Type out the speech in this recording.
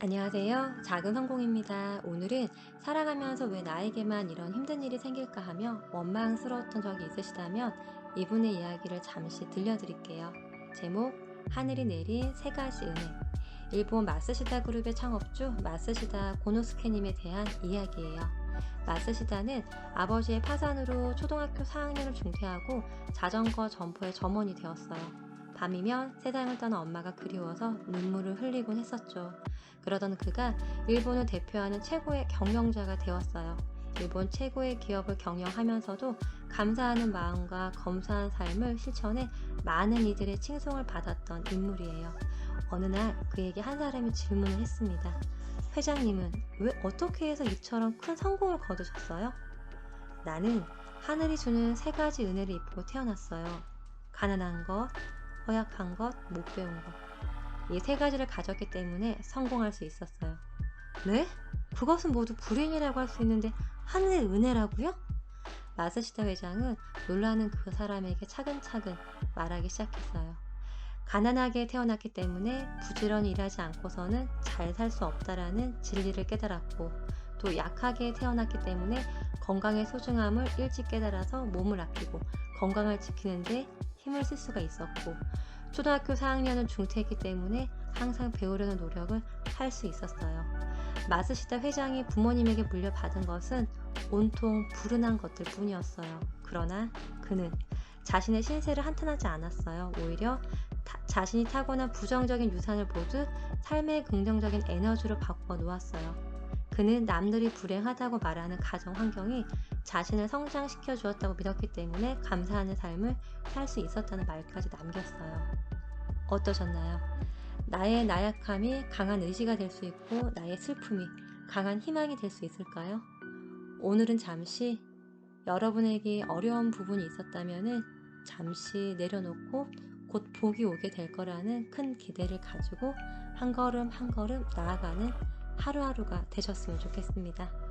안녕하세요. 작은 성공입니다. 오늘은 살아가면서 왜 나에게만 이런 힘든 일이 생길까 하며 원망스러웠던 적이 있으시다면 이분의 이야기를 잠시 들려드릴게요. 제목 하늘이 내린 세 가지 은혜 일본 마스시다 그룹의 창업주 마스시다 고노스케님에 대한 이야기예요. 마스시다는 아버지의 파산으로 초등학교 4학년을 중퇴하고 자전거 점포의 점원이 되었어요. 밤이면 세상을 떠난 엄마가 그리워서 눈물을 흘리곤 했었죠. 그러던 그가 일본을 대표하는 최고의 경영자가 되었어요. 일본 최고의 기업을 경영하면서도 감사하는 마음과 검소한 삶을 실천해 많은 이들의 칭송을 받았던 인물이에요. 어느 날 그에게 한 사람이 질문을 했습니다. 회장님은 왜 어떻게 해서 이처럼 큰 성공을 거두셨어요? 나는 하늘이 주는 세 가지 은혜를 입고 태어났어요. 가난한 것, 허약한 것, 못 배운 것. 이 세 가지를 가졌기 때문에 성공할 수 있었어요. 네? 그것은 모두 불행이라고 할 수 있는데 하늘의 은혜라고요? 마스시다 회장은 놀라는 그 사람에게 차근차근 말하기 시작했어요. 가난하게 태어났기 때문에 부지런히 일하지 않고서는 잘 살 수 없다라는 진리를 깨달았고 또 약하게 태어났기 때문에 건강의 소중함을 일찍 깨달아서 몸을 아끼고 건강을 지키는데 힘을 쓸 수가 있었고 초등학교 4학년은 중퇴했기 때문에 항상 배우려는 노력을 할 수 있었어요. 마스시다 회장이 부모님에게 물려받은 것은 온통 불운한 것들 뿐이었어요. 그러나 그는 자신의 신세를 한탄하지 않았어요. 오히려 타- 자신이 타고난 부정적인 유산을 모두 삶의 긍정적인 에너지로 바꿔 놓았어요. 그는 남들이 불행하다고 말하는 가정 환경이 자신을 성장시켜 주었다고 믿었기 때문에 감사하는 삶을 살 수 있었다는 말까지 남겼어요. 어떠셨나요? 나의 나약함이 강한 의지가 될 수 있고 나의 슬픔이 강한 희망이 될 수 있을까요? 오늘은 잠시 여러분에게 어려운 부분이 있었다면 잠시 내려놓고 곧 복이 오게 될 거라는 큰 기대를 가지고 한 걸음 한 걸음 나아가는 하루하루가 되셨으면 좋겠습니다.